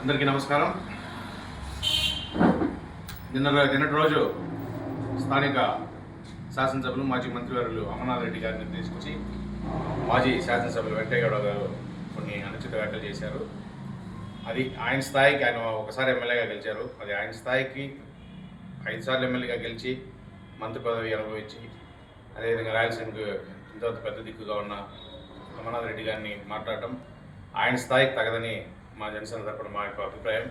అందరికీ నమస్కారం. నిన్న నిన్నటి రోజు స్థానిక శాసనసభ్యులు మాజీ మంత్రివర్యులు అమర్నాథ్ రెడ్డి గారిని నిర్దేశించి మాజీ శాసనసభ్యులు వెంకయ్యగౌడ గారు కొన్ని అనుచిత వ్యాఖ్యలు చేశారు. అది ఆయన స్థాయికి ఆయన ఒకసారి ఎమ్మెల్యేగా గెలిచారు. అది ఆయన స్థాయికి ఐదు సార్లు ఎమ్మెల్యేగా గెలిచి మంత్రి పదవి అనుభవించి అదేవిధంగా రాయలసీమకు ఇంత పెద్ద దిక్కుగా ఉన్న అమర్నాథ్ రెడ్డి గారిని మాట్లాడటం ఆయన స్థాయికి తగదని మా జనసేన తరపున మా యొక్క అభిప్రాయం.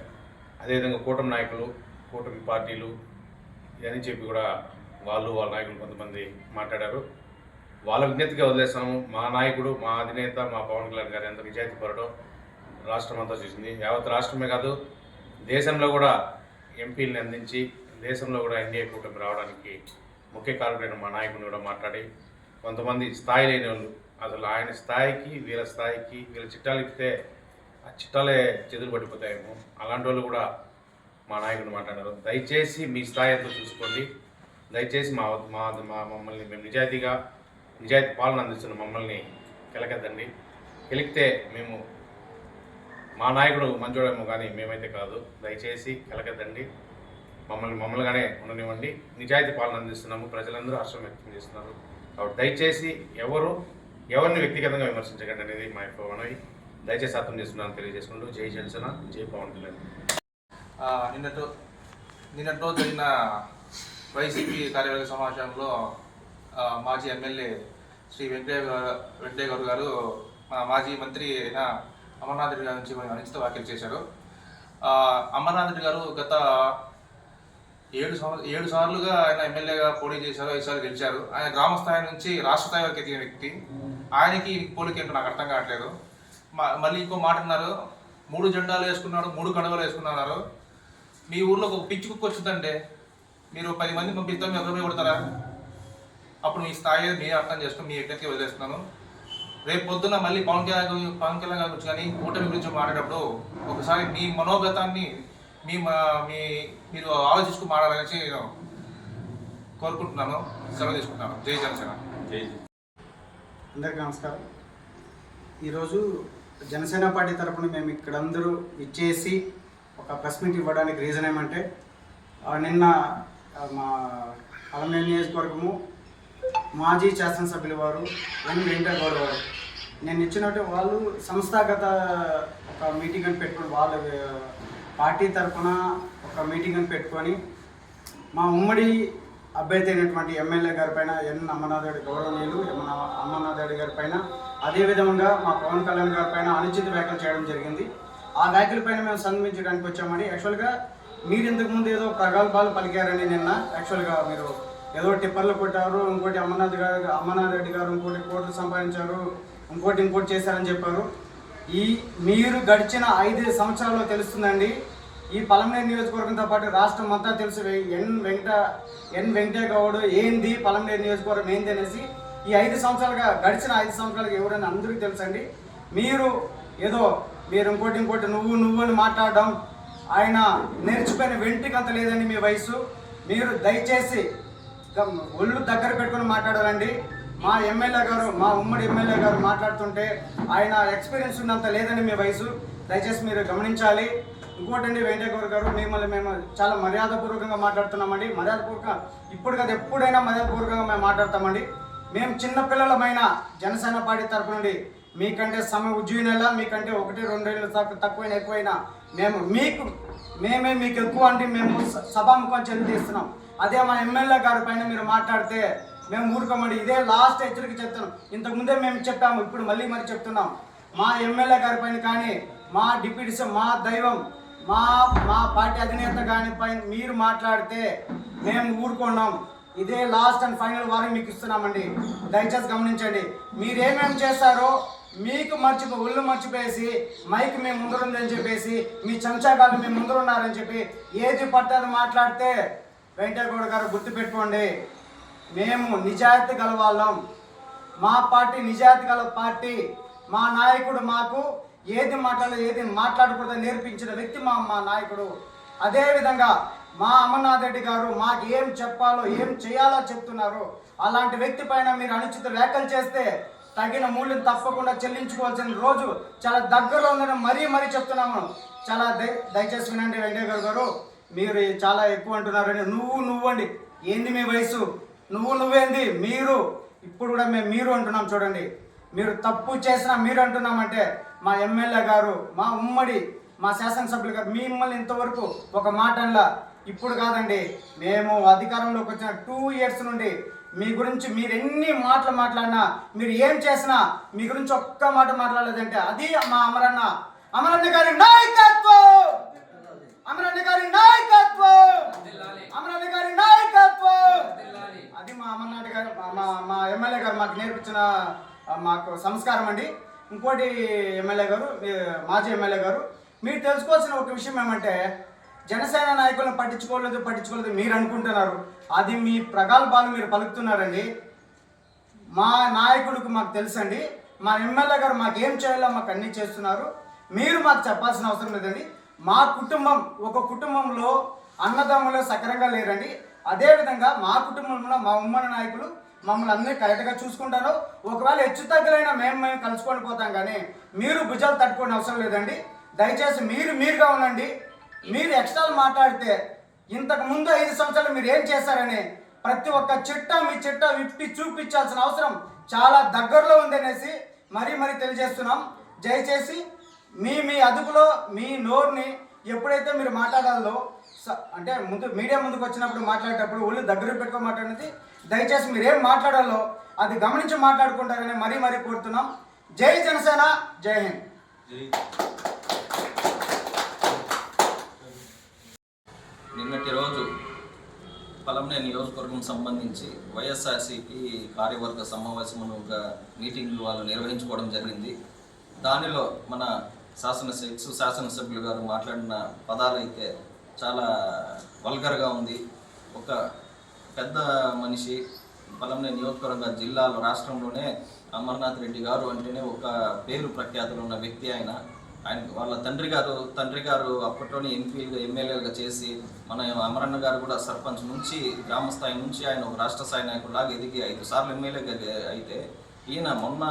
అదేవిధంగా కూటమి నాయకులు కూటమి పార్టీలు ఇవన్నీ చెప్పి కూడా వాళ్ళు వాళ్ళ నాయకులు కొంతమంది మాట్లాడారు. వాళ్ళ విజ్ఞప్తిగా వదిలేస్తాము. మా నాయకుడు మా అధినేత మా పవన్ కళ్యాణ్ గారు ఎంత నిజాయితీ పడటం రాష్ట్రం అంతా చూసింది. యావత్ రాష్ట్రమే కాదు దేశంలో కూడా ఎంపీలని అందించి దేశంలో కూడా ఎన్డీఏ కూటమి రావడానికి ముఖ్య కారణమైన మా నాయకుడిని కూడా మాట్లాడి కొంతమంది స్థాయి లేని వాళ్ళు అసలు ఆయన స్థాయికి వీళ్ళ స్థాయికి వీళ్ళ చిట్టాలు ఇస్తే ఆ చిట్టాలే చెదురు పడిపోతాయేమో అలాంటి వాళ్ళు కూడా మా నాయకుడు మాట్లాడారు. దయచేసి మీ స్థాయి ఎంతో చూసుకోండి. దయచేసి మా మా మా మమ్మల్ని మేము నిజాయితీగా నిజాయితీ పాలన అందిస్తున్న మమ్మల్ని కెలకద్దండి. కెలికితే మేము మా నాయకుడు మంచోడేమో కానీ మేమైతే కాదు. దయచేసి కెలకద్దండి. మమ్మల్ని మమ్మల్నిగానే ఉండనివ్వండి. నిజాయితీ పాలన అందిస్తున్నాము. ప్రజలందరూ హర్షం వ్యక్తం చేస్తున్నారు. కాబట్టి దయచేసి ఎవరు ఎవరిని వ్యక్తిగతంగా విమర్శించకండి అనేది మా యొక్క మనవి. దయచేసి అర్థం చేస్తున్నాను తెలియజేసుకుంటూ జై జనసేన జై పవన్ కళ్యాణ్. నిన్నటి నిన్నట్లో జరిగిన వైసీపీ కార్యవర్గ సమావేశంలో మాజీ ఎమ్మెల్యే శ్రీ వెంకయ్య వెంకయ్య గౌడ్ గారు మా మాజీ మంత్రి అయిన అమర్నాథ్ రెడ్డి గారి నుంచి కొన్ని అనుచిత వ్యాఖ్యలు చేశారు. అమర్నాథ్ రెడ్డి గారు గత ఏడు సంవత్సరం ఏడు సార్లుగా ఆయన ఎమ్మెల్యేగా పోటీ చేశారు ఐదు సార్లు గెలిచారు. ఆయన గ్రామ స్థాయి నుంచి రాష్ట్ర స్థాయి వరకు ఎదిగిన వ్యక్తి. ఆయనకి పోలిక ఏంటో నాకు అర్థం కావట్లేదు. మళ్ళీ ఇంకో మాట అన్నారు. మూడు జెండాలు వేసుకున్నాడు మూడు కడవలు వేసుకున్నారు మీ ఊర్లో ఒక పిచ్చి కుక్క వచ్చిందంటే మీరు పది మంది పంపిస్తాం మీరు ఎవరు కొడతారా? అప్పుడు మీ స్థాయి మీ అర్థం చేసుకుని మీ ఎక్కడికి వదిలేస్తున్నాను. రేపు పొద్దున్న మళ్ళీ పవన్ కళ్యాణ్ పవన్ కళ్యాణ్ గారి గురించి కానీ కూటమి గురించి మాట్లాడేటప్పుడు ఒకసారి మీ మనోగతాన్ని మీ మా- మీ మీరు ఆలోచించుకుని మాట్లాడాలని నేను కోరుకుంటున్నాను. సెలవు తీసుకుంటున్నాను. జై జనసేన. జై. అందరికీ నమస్కారం. ఈరోజు జనసేన పార్టీ తరఫున మేము ఇక్కడ అందరూ ఇచ్చేసి ఒక ప్రెస్ మీట్ ఇవ్వడానికి రీజన్ ఏమంటే నిన్న మా అలమే నియోజకవర్గము మాజీ శాసనసభ్యుల వారు ఎన్ వెంకటగౌడ వారు. నేను ఇచ్చినట్టు వాళ్ళు సంస్థాగత ఒక మీటింగ్ అని పెట్టుకొని వాళ్ళ పార్టీ తరఫున ఒక మీటింగ్ అని పెట్టుకొని మా ఉమ్మడి అభ్యర్థి అయినటువంటి ఎమ్మెల్యే గారి పైన ఎన్ అమర్నాథ్ రెడ్డి గౌరవనీయులు ఎమ్మ అమర్నాథ్ రెడ్డి గారి పైన అదేవిధంగా మా పవన్ కళ్యాణ్ గారి పైన అనుచిత వ్యాఖ్యలు చేయడం జరిగింది. ఆ వ్యాఖ్యల పైన మేము సంధించడానికి వచ్చామని యాక్చువల్గా మీరు ఇంతకు ముందు ఏదో ప్రగల్భాలు పలికారని నిన్న యాక్చువల్గా మీరు ఏదో టిప్పర్లు కొట్టారు ఇంకోటి అమర్నాథ్ గారు అమర్నాథ్ రెడ్డి గారు ఇంకోటి కోట్లు సంపాదించారు ఇంకోటి ఇంకోటి చేశారని చెప్పారు. ఈ మీరు గడిచిన ఐదు సంవత్సరాల్లో తెలుస్తుందండి ఈ పలమనేరు నియోజకవర్గంతో పాటు రాష్ట్రం అంతా తెలుసు ఎన్ వెంకట ఎన్ వెంకటే గౌడ్ ఏంది పలమనేరు నియోజకవర్గం ఏంది అనేసి ఈ ఐదు సంవత్సరాలుగా గడిచిన ఐదు సంవత్సరాలుగా ఎవరైనా అందరికీ తెలుసండి? మీరు ఏదో మీరు ఇంకోటి ఇంకోటి నువ్వు నువ్వు అని మాట్లాడడం ఆయన నేర్చుకునే వెంటికంత లేదండి మీ వయసు మీరు దయచేసి ఒళ్ళు దగ్గర పెట్టుకొని మాట్లాడాలండి. మా ఎమ్మెల్యే గారు మా ఉమ్మడి ఎమ్మెల్యే గారు మాట్లాడుతుంటే ఆయన ఎక్స్పీరియన్స్ ఉన్నంత లేదని మీ వయసు దయచేసి మీరు గమనించాలి. ఇంకోటండి వెంకయ్య గారు మిమ్మల్ని మేము చాలా మర్యాదపూర్వకంగా మాట్లాడుతున్నామండి. మర్యాదపూర్వక ఇప్పుడు కదా ఎప్పుడైనా మర్యాదపూర్వకంగా మేము మాట్లాడతామండి. మేము చిన్నపిల్లలమైన జనసేన పార్టీ తరపు నుండి మీకంటే సమయం ఉజ్జీవనలా మీకంటే ఒకటి రెండు ఏళ్ళు తక్కువైనా ఎక్కువైనా మేము మీకు మేమే మీకు ఎక్కువ అంటే మేము సభాముఖం చెల్లి తీస్తున్నాం అదే మా ఎమ్మెల్యే గారి పైన మీరు మాట్లాడితే మేము ఊరుకోమండి. ఇదే లాస్ట్ హెచ్చరిక చెప్తున్నాం. ఇంతకుముందే మేము చెప్పాము ఇప్పుడు మళ్ళీ మరి చెప్తున్నాం. మా ఎమ్మెల్యే గారి పైన కానీ మా డిప్యూటీ మా దైవం మా మా పార్టీ అధినేత కానీ పైన మీరు మాట్లాడితే మేము ఊరుకున్నాం ఇదే లాస్ట్ అండ్ ఫైనల్ వారం మీకు ఇస్తున్నామండి. దయచేసి గమనించండి. మీరేమేమి చేస్తారో మీకు మర్చిపో ఒళ్ళు మర్చిపోయేసి మైక్ మేము ముందరుందని చెప్పేసి మీ చెంచాగాలు మేము ముందరున్నారని చెప్పి ఏది పట్టని మాట్లాడితే వెంకటగౌడ గారు గుర్తుపెట్టుకోండి. మేము నిజాయితీ గల వాళ్ళం మా పార్టీ నిజాయితీ గల పార్టీ. మా నాయకుడు మాకు ఏది మాట్లాడాలో ఏది మాట్లాడకూడదని నేర్పించిన వ్యక్తి మా మా నాయకుడు. అదేవిధంగా మా అమర్నాథ్ రెడ్డి గారు మాకు ఏం చెప్పాలో ఏం చేయాలో చెప్తున్నారు. అలాంటి వ్యక్తి పైన మీరు అనుచిత వ్యాఖ్యలు చేస్తే తగిన మూల్యం తప్పకుండా చెల్లించుకోవాల్సిన రోజు చాలా దగ్గరలో ఉందని మరీ మరీ చెప్తున్నాము. చాలా దయ దయచేసి వినండి వెంకయ్య గారు గారు. మీరు చాలా ఎక్కువ అంటున్నారని నువ్వు నువ్వండి. ఏంది మీ వయసు? నువ్వు నువ్వేంది? మీరు. ఇప్పుడు కూడా మేము మీరు అంటున్నాం చూడండి. మీరు తప్పు చేసినా మీరు అంటున్నామంటే మా ఎమ్మెల్యే గారు మా ఉమ్మడి మా శాసనసభ్యులు గారు మిమ్మల్ని ఇంతవరకు ఒక మాట ఇప్పుడు కాదండి మేము అధికారంలోకి వచ్చిన టూ ఇయర్స్ నుండి మీ గురించి మీరు ఎన్ని మాటలు మాట్లాడినా మీరు ఏం చేసినా మీ గురించి ఒక్క మాట మాట్లాడలేదంటే అది మా అమరన్న. అమరన్న గారి నాయకత్వం! అమరన్న గారి నాయకత్వం! అమరన్న గారి నాయకత్వం! అది మా అమర్నాథ్ గారు మా- మా మా ఎమ్మెల్యే గారు మాకు నేర్పించిన మాకు సంస్కారం అండి. ఇంకోటి ఎమ్మెల్యే గారు మాజీ ఎమ్మెల్యే గారు మీరు తెలుసుకోవాల్సిన ఒక విషయం ఏమంటే జనసేన నాయకులను పట్టించుకోలేదు పట్టించుకోలేదు మీరు అనుకుంటున్నారు. అది మీ ప్రగల్భాలు మీరు పలుకుతున్నారండి. మా నాయకుడికి మాకు తెలుసండి. మా ఎమ్మెల్యే గారు మాకు ఏం చేయాలో మాకు అన్నీ చేస్తున్నారు. మీరు మాకు చెప్పాల్సిన అవసరం లేదండి. మా కుటుంబం ఒక కుటుంబంలో అన్నదమ్ములు సక్రంగా లేరండి. అదేవిధంగా మా కుటుంబంలో మా ఉమ్మడి నాయకులు మమ్మల్ని అందరూ కరెక్ట్గా చూసుకుంటారు. ఒకవేళ హెచ్చు తగ్గులైనా మేము మేము కలుసుకొని పోతాం కానీ మీరు భుజాలు తట్టుకోని అవసరం లేదండి. దయచేసి మీరు మీరుగా ఉండండి. మీరు ఎక్స్ట్రాలు మాట్లాడితే ఇంతకు ముందు ఐదు సంవత్సరాలు మీరు ఏం చేశారని ప్రతి ఒక్క చిట్ట మీ చిట్ట విప్పి చూపించాల్సిన అవసరం చాలా దగ్గరలో ఉందనేసి మరీ మరీ తెలియజేస్తున్నాం. దయచేసి మీ మీ అదుపులో మీ నోరుని ఎప్పుడైతే మీరు మాట్లాడాలో స- అంటే ముందు మీడియా ముందుకు వచ్చినప్పుడు మాట్లాడేటప్పుడు ఒళ్ళు దగ్గర పెట్టుకో మాట్లాడినది దయచేసి మీరు ఏం మాట్లాడాలో అది గమనించి మాట్లాడుకుంటారని మరీ మరీ కోరుతున్నాం. జై జనసేన జై హింద్. పలంనే నియోజకవర్గం సంబంధించి వైఎస్ఆర్సిపి కార్యవర్గ సమావేశమును ఒక మీటింగ్లు వాళ్ళు నిర్వహించుకోవడం జరిగింది. దానిలో మన శాసన ఎక్స్ శాసనసభ్యులు గారు మాట్లాడిన పదాలు అయితే చాలా వల్గర్గా ఉంది. ఒక పెద్ద మనిషి పలంనే నియోజకవర్గ జిల్లాలో రాష్ట్రంలోనే అమర్నాథ్ రెడ్డి గారు అంటేనే ఒక పేరు ప్రఖ్యాతులు ఉన్న వ్యక్తి ఆయన. ఆయన వాళ్ళ తండ్రి గారు తండ్రి గారు అప్పట్లోనే ఎంపీలుగా ఎమ్మెల్యేలుగా చేసి మన అమరన్న గారు కూడా సర్పంచ్ నుంచి గ్రామ స్థాయి నుంచి ఆయన ఒక రాష్ట్ర స్థాయి నాయకుడిలాగా ఎదిగి ఐదు సార్లు ఎమ్మెల్యేగా అయితే ఈయన మొన్న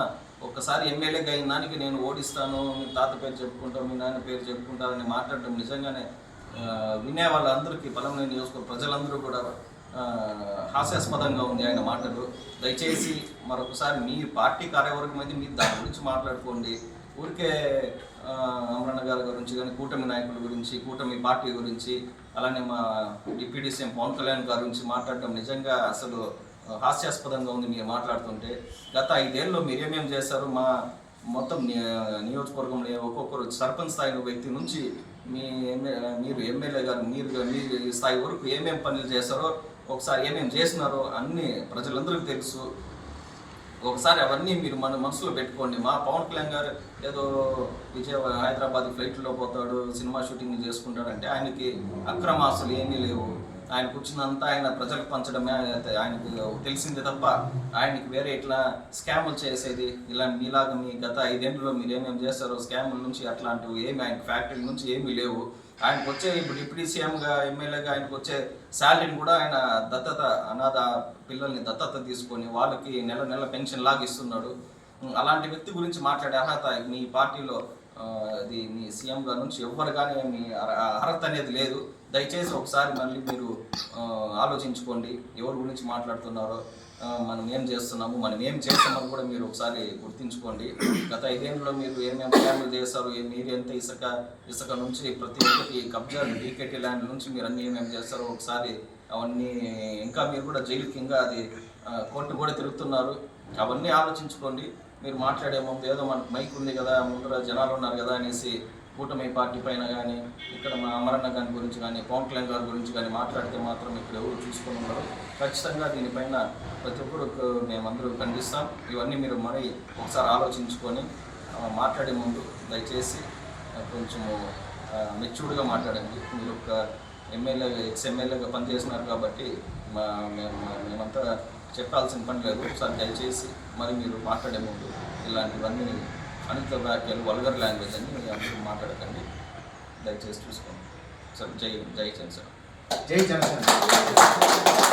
ఒక్కసారి ఎమ్మెల్యేగా అయిన దానికి నేను ఓడిస్తాను మీ తాత పేరు చెప్పుకుంటాం మీ నాన్న పేరు చెప్పుకుంటారని మాట్లాడటం నిజంగానే వినే వాళ్ళందరికీ బలమైన నియోజకవర్గ ప్రజలందరూ కూడా హాస్యాస్పదంగా ఉంది ఆయన మాటలు. దయచేసి మరొకసారి మీ పార్టీ కార్యవర్గం అయితే మీరు దాని గురించి మాట్లాడుకోండి. ఊరికే అమరణ గారి గురించి కానీ కూటమి నాయకుల గురించి కూటమి పార్టీ గురించి అలానే మా డిప్యూటీ సీఎం పవన్ కళ్యాణ్ గారి గురించి మాట్లాడటం నిజంగా అసలు హాస్యాస్పదంగా ఉంది మీరు మాట్లాడుతుంటే. గత ఐదేళ్ళలో మీరు ఏమేమి చేశారు? మా మొత్తం ని- నియోజకవర్గంలో ఒక్కొక్కరు సర్పంచ్ స్థాయి వ్యక్తి నుంచి మీ ఎమ్మె- మీరు ఎమ్మెల్యే గారు మీరు మీ స్థాయి వరకు ఏమేమి పనులు చేశారో ఒకసారి ఏమేమి చేసినారో అన్ని ప్రజలందరికీ తెలుసు. ఒకసారి అవన్నీ మీరు మన మనసులో పెట్టుకోండి. మా పవన్ కళ్యాణ్ గారు ఏదో విజయవాడ హైదరాబాద్ ఫ్లైట్లో పోతాడు సినిమా షూటింగ్ చేసుకుంటాడంటే ఆయనకి అక్రమ ఆస్తులు ఏమీ లేవు. ఆయన కూర్చున్నంతా ఆయన ప్రజలకు పంచడమే ఆయనకు తెలిసిందే తప్ప ఆయనకి వేరే ఇట్లా స్కాములు చేసేది? ఇలా మీలాగా మీ గత ఐదేళ్ళలో మీరు ఏమేమి చేస్తారో స్కాముల నుంచి అట్లాంటివి ఏమి ఆయన ఫ్యాక్టరీ నుంచి ఏమీ లేవు. ఆయనకు వచ్చే ఇప్పుడు డిప్యూటీ సీఎంగా ఎమ్మెల్యేగా ఆయనకు వచ్చే శాలరీని కూడా ఆయన దత్తత అనాథ పిల్లల్ని దత్తత తీసుకొని వాళ్ళకి నెల నెల పెన్షన్ లాగిస్తున్నాడు అలాంటి వ్యక్తి గురించి మాట్లాడే అర్హత మీ పార్టీలో అది మీ సీఎం గారి నుంచి ఎవ్వరు కానీ మీ అర్హత అనేది లేదు. దయచేసి ఒకసారి మళ్ళీ మీరు ఆలోచించుకోండి. ఎవరి గురించి మాట్లాడుతున్నారో. మనం ఏం చేస్తున్నాము మనం ఏం చేస్తామని కూడా మీరు ఒకసారి గుర్తించుకోండి. గత ఐదేళ్ళలో మీరు ఏమేమి ప్లాన్లు చేశారు మీరు ఎంత ఇసుక ఇసుక నుంచి ప్రతి ఒక్కటి కబ్జా డీకేటీ ల్యాండ్ నుంచి మీరు అన్ని ఏమేమి చేస్తారో ఒకసారి అవన్నీ ఇంకా మీరు కూడా జైలుకి ఇంకా అది కోర్టు కూడా తిరుగుతున్నారు. అవన్నీ ఆలోచించుకోండి. మీరు మాట్లాడే ముందు ఏదో మనకు మైక్ ఉంది కదా ముందర జనాలు ఉన్నారు కదా అనేసి కూటమి పార్టీ పైన కానీ ఇక్కడ మా అమరన్న గారి గురించి కానీ పవన్ కళ్యాణ్ గారి గురించి కానీ మాట్లాడితే మాత్రం ఇక్కడ ఎవరు చూసుకుని ఉండరు. ఖచ్చితంగా దీనిపైన ప్రతి ఒక్కరు మేమందరూ ఖండిస్తాం. ఇవన్నీ మీరు మరి ఒకసారి ఆలోచించుకొని మాట్లాడే ముందు దయచేసి కొంచెము మెచ్యూర్డ్గా మాట్లాడండి. మీరు ఒక ఎమ్మెల్యే ఎక్స్ ఎమ్మెల్యేగా పనిచేసినారు కాబట్టి మా మేము మేమంతా చెప్పాల్సిన పని లేదు. ఒకసారి దయచేసి మరి మీరు మాట్లాడే ముందు ఇలాంటివన్నీ అనిత వాక్యాలు వల్గర్ లాంగ్వేజ్ అని మీరు అందరూ మాట్లాడకండి. దయచేసి చూసుకోండి. సార్ జై జై చంద్ర సార్ జై చంద్ర